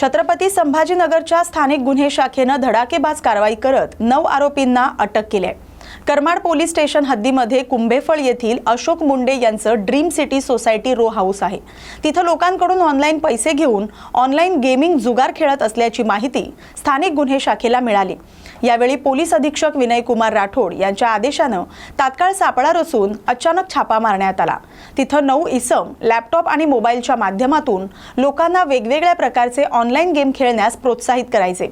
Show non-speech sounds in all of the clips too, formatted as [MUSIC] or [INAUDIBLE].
छत्रपती संभाजीनगरच्या स्थानिक गुन्हे शाखेनं धडाकेबाज कारवाई करत नऊ आरोपींना अटक केली आहे करमाड पोलीस स्टेशन हद्दीमध्ये कुंभेफळ येथील अशोक मुंडे यांचं dream city society row house आहे. तिथं लोकांकडून ऑनलाईन पैसे घेऊन ऑनलाईन गेमिंग जुगार खेळत असल्याची माहिती स्थानिक गुन्हे शाखेला मिळाली. यावेळी पोलीस अधीक्षक विनय कुमार राठोड यांच्या आदेशानं तात्काळ सापळा रचून अचानक छापा मारण्यात आला. तिथं नऊ इसम लॅपटॉप आणि मोबाईलच्या माध्यमातून लोकांना वेगवेगळ्या प्रकारचे ऑनलाईन गेम खेळण्यास प्रोत्साहित करायचे.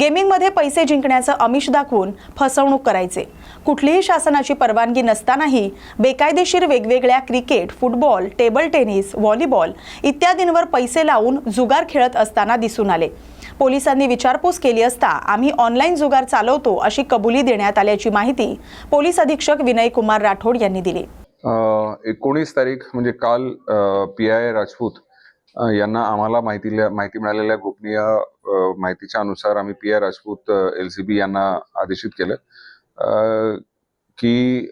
गेमिंगमध्ये पैसे जिंकण्याचं अमिष दाखवून फसवणूक करायचे. कुठलीही शासनाची परवानगी नसतानाही बेकायदेशीर वेगवेगळ्या cricket football table tennis volleyball इत्यादींवर पैसे लावून जुगार खेळत असताना दिसून आले. पोलिसांनी विचारपूस केली असता आम्ही ऑनलाईन जुगार चालवतो अशी कबुली देण्यात आल्याची माहिती पोलीस अधीक्षक विनय कुमार राठोड यांनी दिली. एकोणीस तारीख म्हणजे काल पी आय राजपूत यांना आम्हाला माहिती माहिती मिळालेल्या गोपनीय माहितीच्या अनुसार आम्ही P I Rajput L C B यांना आदेशित केलं. की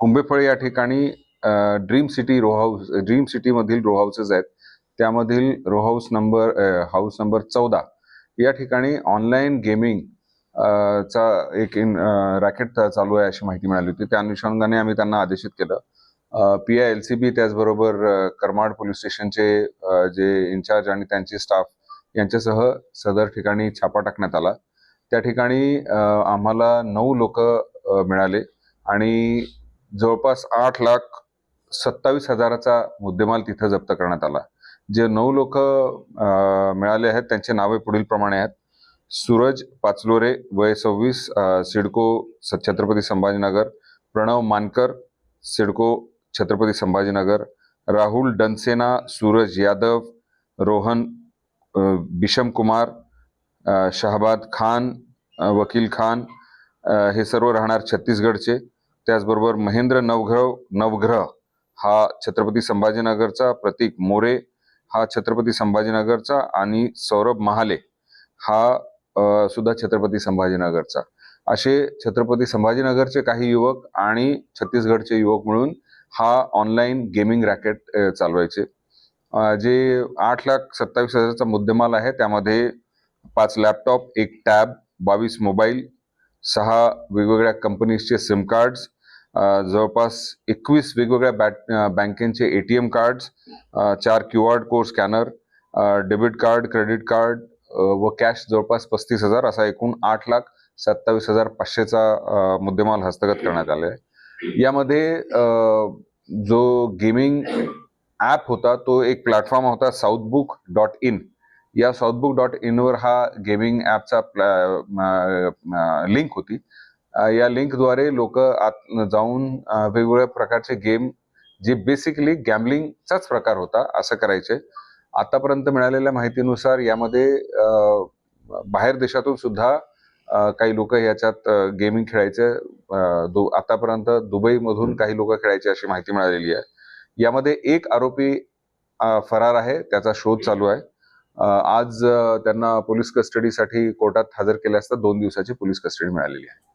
कुंभेफळ या ठिकाणी dream city row house dream सिटीमधील row houses आहेत. त्यामधील row house number house number चौदा या ठिकाणी ऑनलाईन गेमिंग चा एक इन रॅकेट चालू आहे अशी माहिती मिळाली होती. त्या अनुषंगाने आम्ही त्यांना आदेशित केलं. P I L C B त्याचबरोबर करमाड पोलीस स्टेशनचे जे इन्चार्ज आणि त्यांचे स्टाफ यांच्यासह सदर ठिकाणी छापा टाकण्यात आला. त्या ठिकाणी आम्हाला नऊ लोक मिळाले आणि जवळपास आठ लाख सत्तावीस हजाराचा मुद्देमाल तिथं जप्त करण्यात आला. जे नऊ लोक मिळाले आहेत त्यांचे नावे पुढील प्रमाणे आहेत. सूरज पाचलोरे वय सव्वीस सिडको स- छत्रपती संभाजीनगर. प्रणव मानकर सिडको छत्रपती संभाजीनगर. राहुल डनसेना सूरज यादव रोहन बिशम कुमार शहाबाद खान वकील खान हे सर्व राहणार छत्तीसगडचे. त्याचबरोबर महेंद्र नवग्रह नवग्रह हा छत्रपती संभाजीनगरचा प्रतीक मोरे हा छत्रपती संभाजीनगरचा आणि सौरभ महाले हा सुद्धा छत्रपती संभाजीनगरचा. असे छत्रपती संभाजीनगरचे काही युवक आणि छत्तीसगडचे युवक मिळून हा ऑनलाईन गेमिंग रॅकेट चालवायचे. जे आठ लाख सत्तावीस हजारचा मुद्देमाल आहे त्यामध्ये पाच लॅपटॉप एक टॅब बावीस मोबाईल सहा वेगवेगळ्या कंपनीजचे सिम कार्ड्स जवळपास एकवीस वेगवेगळ्या बॅट बँकेचे ए टी एम कार्ड्स चार Q R code scanner debit card credit card व कॅश जवळपास पस्तीस हजार असा एकूण आठ लाख सत्तावीस हजार पाचशेचा मुद्देमाल हस्तगत करण्यात आला आहे. यामध्ये जो गेमिंग ॲप होता तो एक प्लॅटफॉर्म होता साऊथबुक डॉट इन. या साऊथबुक डॉट इनवर हा गेमिंग ॲपचा लिंक होती. या लिंकद्वारे लोक आत जाऊन वेगवेगळ्या प्रकारचे गेम जे बेसिकली गॅमलिंगचाच प्रकार होता असं करायचे. आतापर्यंत मिळालेल्या माहितीनुसार यामध्ये बाहेर देशातून सुद्धा काही लोक याच्यात गेमिंग खेळायचे. दु आतापर्यंत दुबईमधून काही लोक खेळायचे अशी माहिती मिळालेली आहे. यामध्ये एक आरोपी फरार आहे त्याचा शोध चालू आहे. आज त्यांना पोलीस कस्टडीसाठी कोर्टात हजर केले असता दोन दिवसाची पोलीस कस्टडी मिळालेली आहे.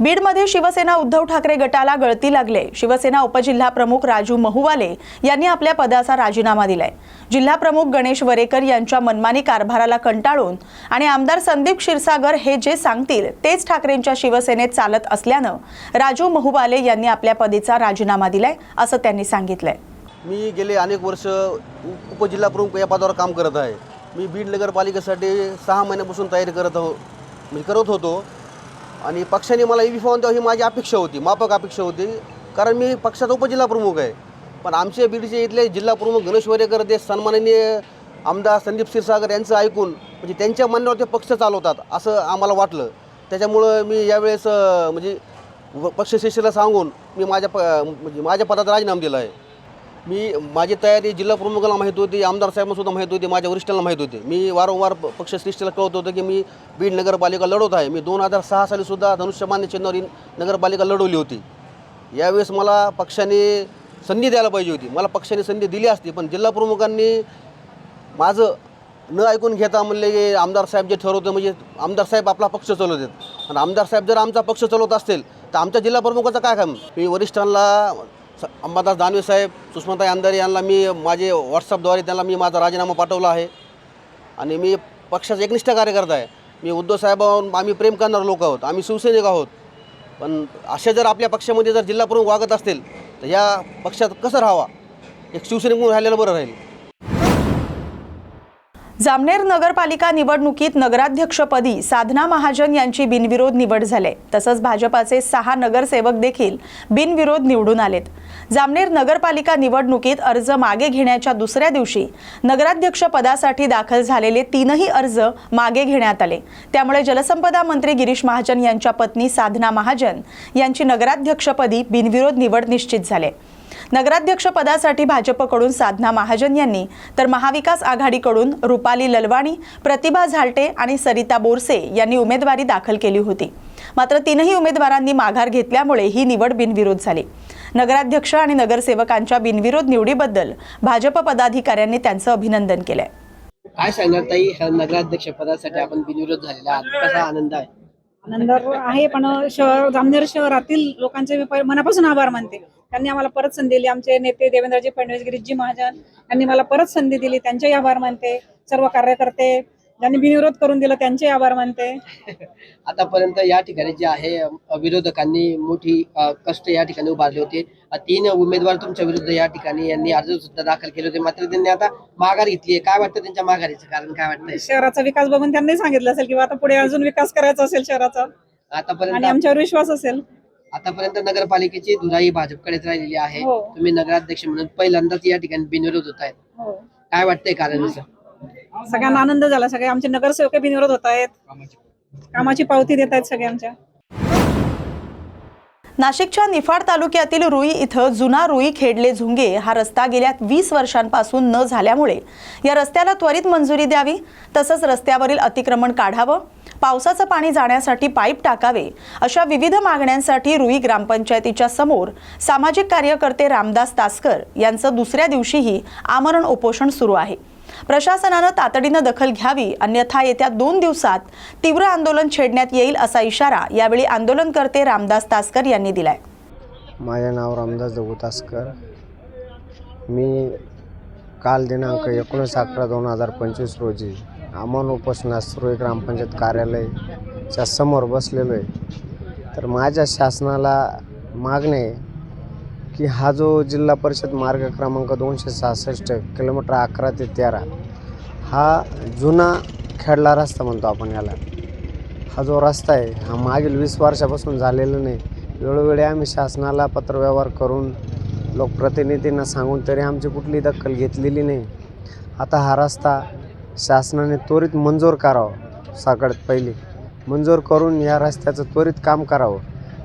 बीडमध्ये शिवसेना उद्धव ठाकरे गटाला गळती लागले. शिवसेना उपजिल्हा प्रमुख राजू महुवाले यांनी आपल्या पदाचा राजीनामा दिलाय. जिल्हा प्रमुख गणेश वरेकर यांच्या मनमानी कारभाराला कंटाळून आणि आमदार संदीप क्षीरसागर हे जे सांगतील तेच ठाकरेंच्या शिवसेनेत चालत असल्यानं राजू महुवाले यांनी आपल्या पदीचा राजीनामा दिलाय असं त्यांनी सांगितलंय. मी गेले अनेक वर्ष उपजिल्हा प्रमुख या पदावर काम करत आहे. मी बीड नगरपालिकेसाठी सहा महिन्यापासून तयारी करत आहो म्हणजे करत होतो. आणि पक्षाने मला ई फॉर्म द्यावं ही माझी अपेक्षा होती माफक अपेक्षा होती कारण मी पक्षाचा उपजिल्हा प्रमुख आहे. पण आमचे बीडचे इथले जिल्हा प्रमुख गणेश वरेकर ते सन्माननीय आमदार संदीप क्षीरसागर यांचं ऐकून म्हणजे त्यांच्या म्हणण्यावर ते पक्ष चालवतात असं आम्हाला वाटलं. त्याच्यामुळं मी यावेळेस म्हणजे व- शिष्यला सांगून मी माझ्या प म्हणजे माझ्या पदाचा राजीनामा दिला आहे. मी माझी तयारी जिल्हा प्रमुखाला माहीत होती आमदार साहेबांसुद्धा माहीत होती माझ्या वरिष्ठांना माहीत होती. मी वारंवार पक्षश्रेष्ठीला कळत होतं की मी बीड नगरपालिका लढवत आहे. मी दोन हजार सहा सालीसुद्धा धनुष्यमान्य चिन्हावर नगरपालिका लढवली होती. यावेळेस मला पक्षाने संधी द्यायला पाहिजे होती. मला पक्षाने संधी दिली असती पण जिल्हा प्रमुखांनी माझं न ऐकून घेता म्हणले की आमदार साहेब जे ठरवतं म्हणजे आमदार साहेब आपला पक्ष चालवतात आणि आमदार साहेब जर आमचा पक्ष चालवत असतील तर आमच्या जिल्हा प्रमुखाचं काय काम? मी वरिष्ठांना अंबादास दानवे साहेब सुषमाताई अंधारे यांना मी माझे व्हॉट्सअपद्वारे त्यांना मी माझा राजीनामा पाठवला आहे. आणि मी पक्षाचा एकनिष्ठ कार्यकर्ता आहे. मी उद्धव साहेबांवर आम्ही प्रेम करणारे लोक आहोत. आम्ही शिवसैनिक आहोत. पण असे जर आपल्या पक्षामध्ये जर जिल्हा प्रमुख वागत असतील तर या पक्षात कसं राहावा? एक शिवसैनिक म्हणून राहिलेलं बरं राहील. जामनेर नगरपालिका निवडणुकीत नगराध्यक्षपदी साधना महाजन यांची बिनविरोध निवड झाले. तसंच भाजपाचे सहा नगरसेवक देखील बिनविरोध निवडून आलेत. जामनेर नगरपालिका निवडणुकीत अर्ज मागे घेण्याच्या दुसऱ्या दिवशी नगराध्यक्ष पदासाठी दाखल झालेले तीनही अर्ज मागे घेण्यात आले. त्यामुळे जलसंपदा मंत्री गिरीश महाजन यांच्या पत्नी साधना महाजन यांची नगराध्यक्षपदी बिनविरोध निवड निश्चित झाले. नगराध्यक्ष पदासाठी भाजपकडून साधना महाजन यांनी तर महाविकास आघाडीकडून रुपाली ललवाणी प्रतिभा झालटे आणि सरिता बोरसे यांनी उमेदवारी दाखल केली होती. मात्र तीनही उमेदवारांनी माघार घेतल्यामुळे ही निवड बिनविरोध झाली. नगराध्यक्ष आणि नगरसेवकांच्या बिनविरोध निवडीबद्दल भाजप पदाधिकाऱ्यांनी त्यांचं अभिनंदन केलंय. काय सांगणार ताई? नगराध्यक्ष पदासाठी आपण बिनविरोध झालेला कसा आनंद आहे? आनंद आहे पण शहर जामनेर शहरातील लोकांचे मनापासून आभार मानते. त्यांनी आम्हाला परत संधी दिली. आमचे नेते देवेंद्रजी फडणवीस गिरीशजी महाजन यांनी मला परत संधी दिली. त्यांचेही आभार मानते. सर्व कार्यकर्ते ज्यांनी बिनविरोध करून दिलं त्यांचे आभार मानते. [LAUGHS] आतापर्यंत या ठिकाणी जे आहे विरोधकांनी मोठी कष्ट या ठिकाणी उभारले होते. तीन उमेदवार तुमच्या विरुद्ध या ठिकाणी यांनी अर्ज सुद्धा दाखल केले होते. मात्र त्यांनी आता माघार घेतली आहे. काय वाटतं त्यांच्या माघारीचं कारण? काय वाटतंय? शहराचा विकास बघून त्यांनी सांगितलं असेल किंवा आता पुढे अजून विकास करायचा असेल शहराचा आणि आतापर्यंत आमच्यावर विश्वास असेल. आतापर्यंत नगरपालिकेची धुराई भाजपकडेच राहिलेली आहे. हो. तुम्ही नगराध्यक्ष म्हणून पहिल्यांदाच या ठिकाणी बिनविरोध होत आहेत हो. काय वाटतंय कारण असं सगळ्यांना आनंद झाला. सगळे आमचे नगरसेवक बिनविरोध होत आहेत कामाची पावती देत आहेत सगळे आमच्या. नाशिकच्या निफाड तालुक्यातील रुई इथं जुना रुई खेडले झुंगे हा रस्ता गेल्या वीस वर्षांपासून न झाल्यामुळे या रस्त्याला त्वरित मंजुरी द्यावी तसंच रस्त्यावरील अतिक्रमण काढावं पावसाचं पाणी जाण्यासाठी पाईप टाकावे अशा विविध मागण्यांसाठी रुई ग्रामपंचायतीच्या समोर सामाजिक कार्यकर्ते रामदास तासकर यांचं दुसऱ्या दिवशीही आमरण उपोषण सुरू आहे. प्रशासनानं तातडीनं दखल घ्यावी अन्यथा येत्या दोन दिवसात तीव्र आंदोलन छेडण्यात येईल असा इशारा यावेळी आंदोलनकर्ते रामदास तासकर यांनी दिलाय. माझे नाव रामदास दगुतासकर मी काल दिनांक एकोणीस अकरा दोन हजार पंचवीस रोजी अमन उपोषणास सुरू ग्रामपंचायत कार्यालयच्या समोर बसलेलो आहे. तर माझ्या शासनाला मागणे की हा जो जिल्हा परिषद मार्ग क्रमांक दोनशे सहासष्ट किलोमीटर अकरा ते तेरा हा जुना खेडला रस्ता म्हणतो आपण याला. हा जो रस्ता आहे हा मागील वीस वर्षापासून झालेला नाही. वेळोवेळी आम्ही शासनाला पत्रव्यवहार करून लोकप्रतिनिधींना सांगून तरी आमची कुठली दखल घेतलेली नाही. आता हा रस्ता शासनाने त्वरित मंजूर करावा सगळ्यात पहिले. मंजूर करून या रस्त्याचं त्वरित काम करावं.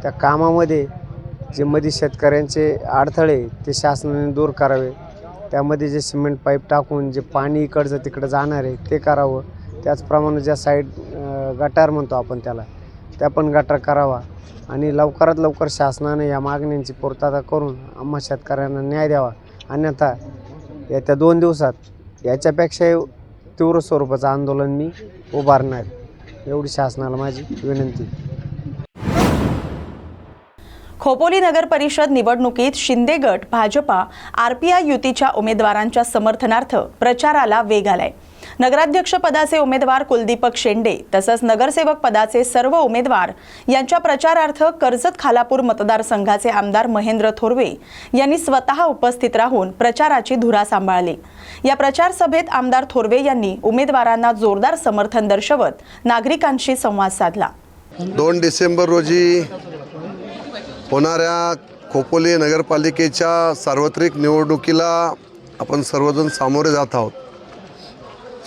त्या कामामध्ये जे मध्ये शेतकऱ्यांचे अडथळे ते शासनाने दूर करावे. त्यामध्ये जे सिमेंट पाईप टाकून जे पाणी इकडचं तिकडं जाणार आहे ते करावं. त्याचप्रमाणे ज्या साईड गटार म्हणतो आपण त्याला त्या पण गटार करावा. आणि लवकरात लवकर शासनाने या मागण्यांची पूर्तता करून आम्हा शेतकऱ्यांना न्याय द्यावा. अन्यथा येत्या दोन दिवसात याच्यापेक्षा तीव्र स्वरूपाचं आंदोलन मी उभारणार. एवढी शासनाला माझी विनंती. खोपोली नगर परिषद निवडणुकीत शिंदे गट भाजपा आरपीआय युतीच्या उमेदवारांच्या समर्थनार्थ प्रचाराला वेग आलाय. नगराध्यक्ष पदाचे उमेदवार कुलदीपक शेंडे तसंच नगरसेवक पदाचे सर्व उमेदवार यांच्या प्रचारार्थ कर्जत खालापूर मतदारसंघाचे आमदार महेंद्र थोरवे यांनी स्वतः उपस्थित राहून प्रचाराची धुरा सांभाळली. या प्रचार सभेत आमदार थोरवे यांनी उमेदवारांना जोरदार समर्थन दर्शवत नागरिकांशी संवाद साधला. दोन डिसेंबर रोजी होणाऱ्या खोपोली नगरपालिकेच्या सार्वत्रिक निवडणुकीला आपण सर्वजण सामोरे जात आहोत.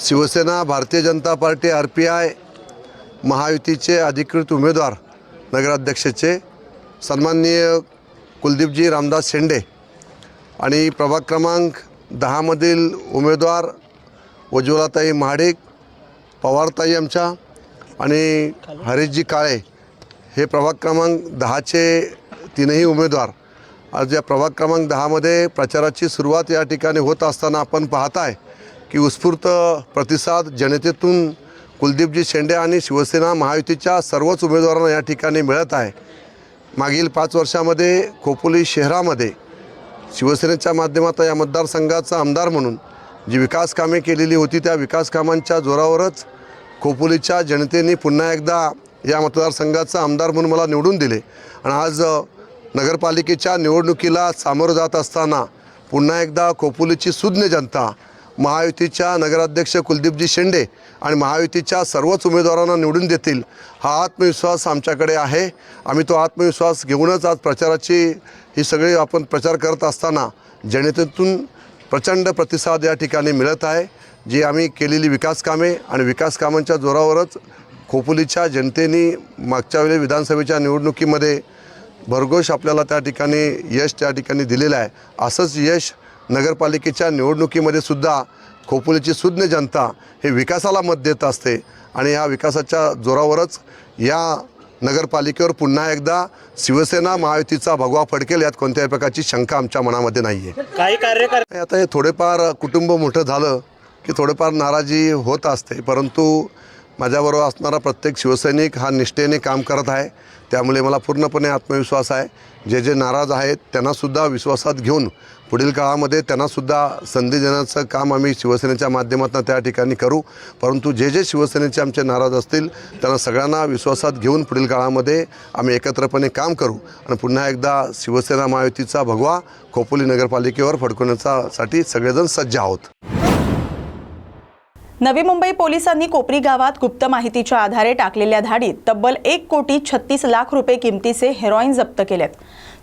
Shivsena Bharatiya Janata party R P I महायुतीचे अधिकृत उमेदवार नगराध्यक्षाचे सन्माननीय कुलदीपजी रामदास शेंडे आणि प्रभाग क्रमांक दहामधील उमेदवार उज्ज्वलाताई महाडिक पवारताई आमच्या आणि हरीशजी काळे हे प्रभाग क्रमांक दहाचे तीनही उमेदवार आज या प्रभाग क्रमांक दहामध्ये प्रचाराची सुरुवात या ठिकाणी होत असताना आपण पाहताय की उत्स्फूर्त प्रतिसाद जनतेतून कुलदीपजी शेंडे आणि शिवसेना महायुतीच्या सर्वच उमेदवारांना या ठिकाणी मिळत आहे. मागील पाच वर्षामध्ये खोपोली शहरामध्ये शिवसेनेच्या माध्यमातून या मतदारसंघाचा आमदार म्हणून जी विकास कामे केलेली होती त्या विकास कामांच्या जोरावरच खोपोलीच्या जनतेने पुन्हा एकदा या मतदारसंघाचा आमदार म्हणून मला निवडून दिले. आणि आज नगरपालिकेच्या निवडणुकीला सामोरं जात असताना पुन्हा एकदा खोपोलीची सुज्ञ जनता महायुतीच्या नगराध्यक्ष कुलदीपजी शेंडे आणि महायुतीच्या सर्वच उमेदवारांना निवडून देतील हा आत्मविश्वास आमच्याकडे आहे. आम्ही तो आत्मविश्वास घेऊनच आज प्रचाराची ही सगळी आपण प्रचार करत असताना जनतेतून प्रचंड प्रतिसाद या ठिकाणी मिळत आहे. जी आम्ही केलेली विकास कामे आणि विकास कामांच्या जोरावरच खोपोलीच्या जनतेने मागच्या वेळी विधानसभेच्या निवडणुकीमध्ये भरघोष आपल्याला त्या ठिकाणी यश त्या ठिकाणी दिलेलं आहे. असंच यश नगरपालिकेच्या निवडणुकीमध्ये सुद्धा खोपोलीची सुज्ञ जनता हे विकासाला मत देत असते आणि या विकासाच्या जोरावरच या नगरपालिकेवर पुन्हा एकदा शिवसेना महायुतीचा भगवा फडकेल यात कोणत्याही प्रकारची शंका आमच्या मनामध्ये नाही आहे काही कार्यकर्ते आता हे थोडेफार कुटुंब मोठं झालं की थोडेफार नाराजी होत असते परंतु माझ्याबरोबर असणारा प्रत्येक शिवसैनिक हा निष्ठेने काम करत आहे. त्यामुळे मला पूर्णपणे आत्मविश्वास आहे. जे जे नाराज आहेत त्यांनासुद्धा विश्वासात घेऊन पुढील काळामध्ये त्यांनासुद्धा संधी देण्याचं काम आम्ही शिवसेनेच्या माध्यमातून त्या ठिकाणी करू. परंतु जे जे शिवसेनेचे आमचे नाराज असतील त्यांना सगळ्यांना विश्वासात घेऊन पुढील काळामध्ये आम्ही एकत्रपणे काम करू. आणि पुन्हा एकदा शिवसेना महायुतीचा भगवा खोपोली नगरपालिकेवर फडकवण्यासाठी सगळेजण सज्ज आहोत. नवी मुंबई पोलिसांनी कोपरी गावात गुप्त माहितीच्या आधारे टाकलेल्या धाडीत तब्बल एक कोटी छत्तीस लाख रुपये किमतीचे हेरॉईन जप्त केलेत.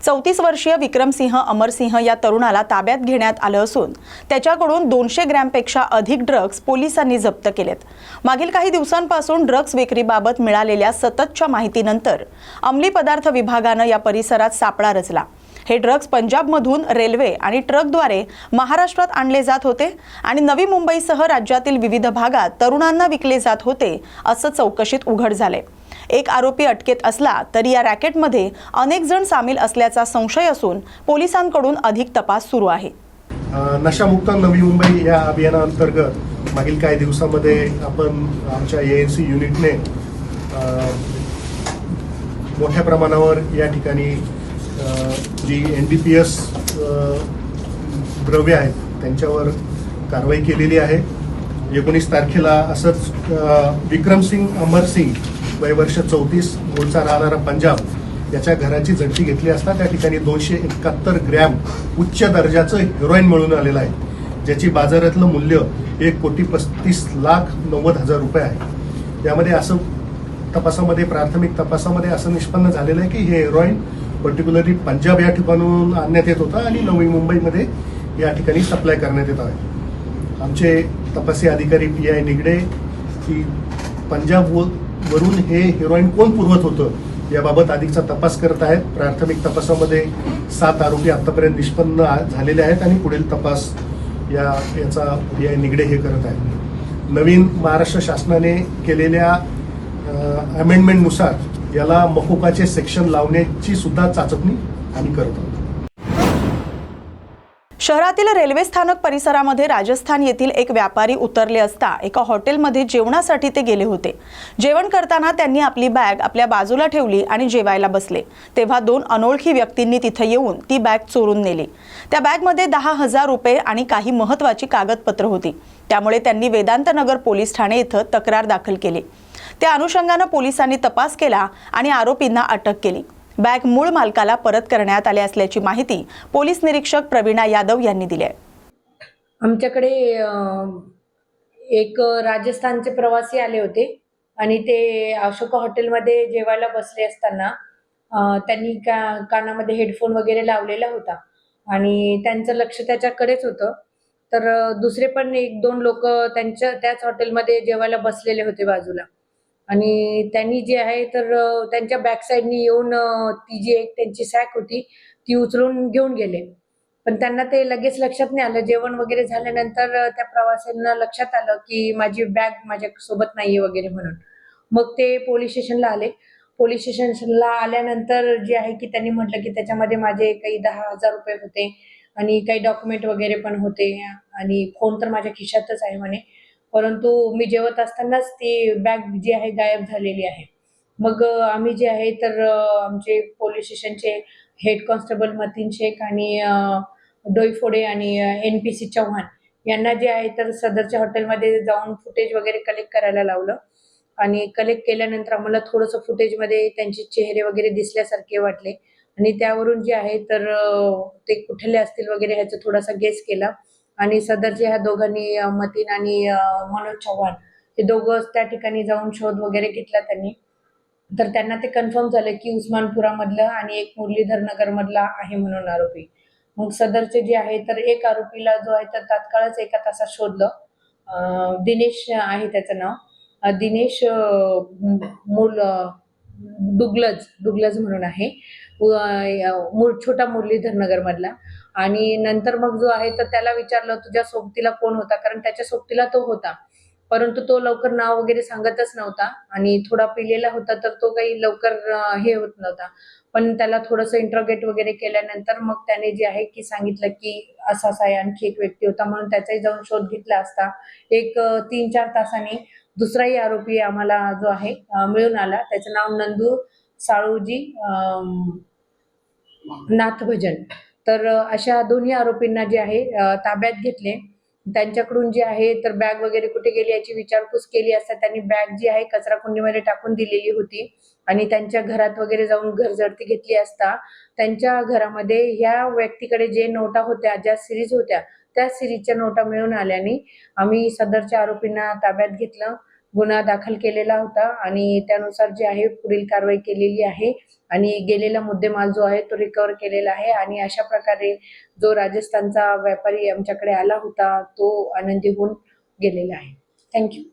चौतीस वर्षीय विक्रमसिंह अमरसिंह या तरुणाला ताब्यात घेण्यात आलं असून त्याच्याकडून दोनशे ग्रॅमपेक्षा अधिक ड्रग्ज पोलिसांनी जप्त केलेत. मागील काही दिवसांपासून ड्रग्ज विक्रीबाबत मिळालेल्या सततच्या माहितीनंतर अंमली पदार्थ विभागानं या परिसरात सापळा रचला. हे ड्रग्ज पंजाबमधून रेल्वे आणि ट्रकद्वारे महाराष्ट्रात आणले जात होते आणि नवी मुंबईसह राज्यातील विविध भागात तरुणांना विकले जात होते असं चौकशीत उघड झाले. एक आरोपी अटकेत असला तरी या रॅकेटमध्ये अनेक जण सामील असल्याचा संशय असून पोलिसांकडून अधिक तपास सुरू आहे. नशामुक्त नवी मुंबई या अभियानाअंतर्गत मागील काही दिवसामध्ये आपण आमच्या ए एन सी युनिटने मोठ्या प्रमाणावर या ठिकाणी G N D P S द्रव्य आहेत त्यांच्यावर कारवाई केलेली आहे. एकोणीस तारखेला असंच विक्रमसिंग अमरसिंग वय वर्ष चौतीस मूळचा राहणारा पंजाब याच्या घराची झडती घेतली असता त्या ठिकाणी दोनशे एकाहत्तर ग्रॅम उच्च दर्जाचं हेरोईन मिळून आलेलं आहे. ज्याची बाजारातलं मूल्य एक कोटी पस्तीस लाख नव्वद हजार रुपये आहे. यामध्ये असं तपासामध्ये प्राथमिक तपासामध्ये असं निष्पन्न झालेलं आहे की हे हेरोईन पर्टिक्युलरली पंजाब या ठिकाणून आणण्यात येत होता आणि नवी मुंबईमध्ये या ठिकाणी सप्लाय करण्यात येत आहे. आमचे तपासी अधिकारी पी आय निगडे की पंजाब वरून हे हेरोईन कोण पुरवत होतं याबाबत अधिकचा तपास करत आहेत. प्राथमिक तपासामध्ये सात आरोपी आतापर्यंत निष्पन्न झालेले आहेत आणि पुढील तपास या याचा पी आय निगडे हे करत आहेत. नवीन महाराष्ट्र शासनाने केलेल्या अमेंडमेंटनुसार याला मकोकाचे सेक्शन लावण्याची सुद्धा चाचपणी आम्ही करत आहोत. शहरातील रेल्वे स्थानक परिसरामध्ये राजस्थान येथील एक व्यापारी उतरले असता एका हॉटेलमध्ये जेवणासाठी ते गेले होते. जेवण करताना त्यांनी आपली बॅग आपल्या बाजूला ठेवली आणि जेवायला बसले. तेव्हा दोन अनोळखी व्यक्तींनी तिथे येऊन ती बॅग चोरून नेली. त्या बॅगमध्ये दहा हजार रुपये आणि काही महत्वाची कागदपत्र होती. त्यामुळे त्यांनी वेदांतनगर पोलीस ठाणे इथं तक्रार दाखल केली. त्या अनुषंगानं पोलिसांनी तपास केला आणि आरोपींना अटक केली. बॅग मूळ मालकाला परत करण्यात आले असल्याची माहिती पोलीस निरीक्षक प्रवीणा यादव यांनी दिली आहे. आमच्याकडे एक राजस्थानचे प्रवासी आले होते आणि ते अशोका हॉटेलमध्ये जेवायला बसले असताना त्यांनी का कानामध्ये हेडफोन वगैरे लावलेला होता आणि त्यांचं लक्ष त्याच्याकडेच होतं. तर दुसरे पण एक दोन लोक त्यांच्या त्याच हॉटेलमध्ये जेवायला बसलेले होते बाजूला. आणि त्यांनी जे आहे तर त्यांच्या बॅक साईडनी येऊन ती जी एक त्यांची सॅक होती ती उचलून घेऊन गेले. पण त्यांना ते लगेच लक्षात नाही आलं. जेवण वगैरे झाल्यानंतर त्या प्रवाशांना लक्षात आलं की माझी बॅग माझ्या सोबत नाहीये वगैरे म्हणून. मग ते पोलीस स्टेशनला आले. पोलीस स्टेशनला आल्यानंतर जे आहे की त्यांनी म्हटलं की त्याच्यामध्ये माझे काही दहा हजार रुपये होते आणि काही डॉक्युमेंट वगैरे पण होते आणि फोन तर माझ्या खिशातच आहे म्हणे. परंतु मी जेवत असतानाच ती बॅग जी आहे गायब झालेली आहे. मग आम्ही जे आहे तर आमचे पोलीस स्टेशनचे हेड कॉन्स्टेबल मतीन शेख आणि डोईफोडे आणि एन पी सी चव्हाण यांना जे आहे तर सदरच्या हॉटेलमध्ये जाऊन फुटेज वगैरे कलेक्ट करायला लावलं. आणि कलेक्ट केल्यानंतर आम्हाला थोडंसं फुटेजमध्ये त्यांचे चेहरे वगैरे दिसल्यासारखे वाटले. आणि त्यावरून जे आहे तर ते कुठले असतील वगैरे ह्याचा थोडासा गेस केला. आणि सदरचे ह्या दोघांनी मतीन आणि मनोज चव्हाण हे दोघं त्या ठिकाणी जाऊन शोध वगैरे घेतला त्यांनी. तर त्यांना ते कन्फर्म झालं की उस्मानपुरामधलं आणि एक मुरलीधर नगरमधला आहे म्हणून आरोपी. मग सदरचे जे आहे तर एक आरोपीला जो आहे तर तात्काळच एका तासात शोधलं. दिनेश आहे त्याचं नाव. दिनेश मूल डुगलज डुगलज म्हणून आहे. छोटा मुरलीधर नगरमधला आणि नंतर मग जो आहे तर त्याला विचारलं तुझ्या सोबतीला कोण होता? कारण त्याच्या सोबतीला तो होता. परंतु तो लवकर नाव वगैरे सांगतच नव्हता आणि थोडा पिलेला होता तर तो काही लवकर हे होत नव्हता. पण त्याला थोडंसं इंट्रोगेट वगैरे केल्यानंतर मग त्याने जे आहे की सांगितलं की असा असा आहे आणखी एक व्यक्ती होता म्हणून त्याचाही जाऊन शोध घेतला असता. एक तीन चार तासांनी दुसराही आरोपी आम्हाला जो आहे मिळून आला. त्याचं नाव नंदू साळूजी नाथभजन. तर अशा दोन्ही आरोपींना जे आहे ताब्यात घेतले. त्यांच्याकडून जे आहे तर बॅग वगैरे कुठे गेली याची विचारपूस केली असता त्यांनी बॅग जी आहे कचरा कुंडीमध्ये टाकून दिलेली होती. आणि त्यांच्या घरात वगैरे जाऊन घरझडती घेतली असता त्यांच्या घरामध्ये ह्या व्यक्तीकडे जे नोटा होत्या ज्या सिरीज होत्या त्या सिरीजच्या नोटा मिळून आल्याने आम्ही सदरच्या आरोपींना ताब्यात घेतलं. गुन्हा दाखल केलेला होता आणि त्यानुसार जे आहे पुढील कारवाई केलेली आहे. आणि गेलेला मुद्देमाल जो आहे तो रिकवर केलेला आहे. आणि अशा प्रकारे जो राजस्थानचा व्यापारी आमच्याकडे आला होता तो आनंदी होऊन गेलेला आहे. थँक्यू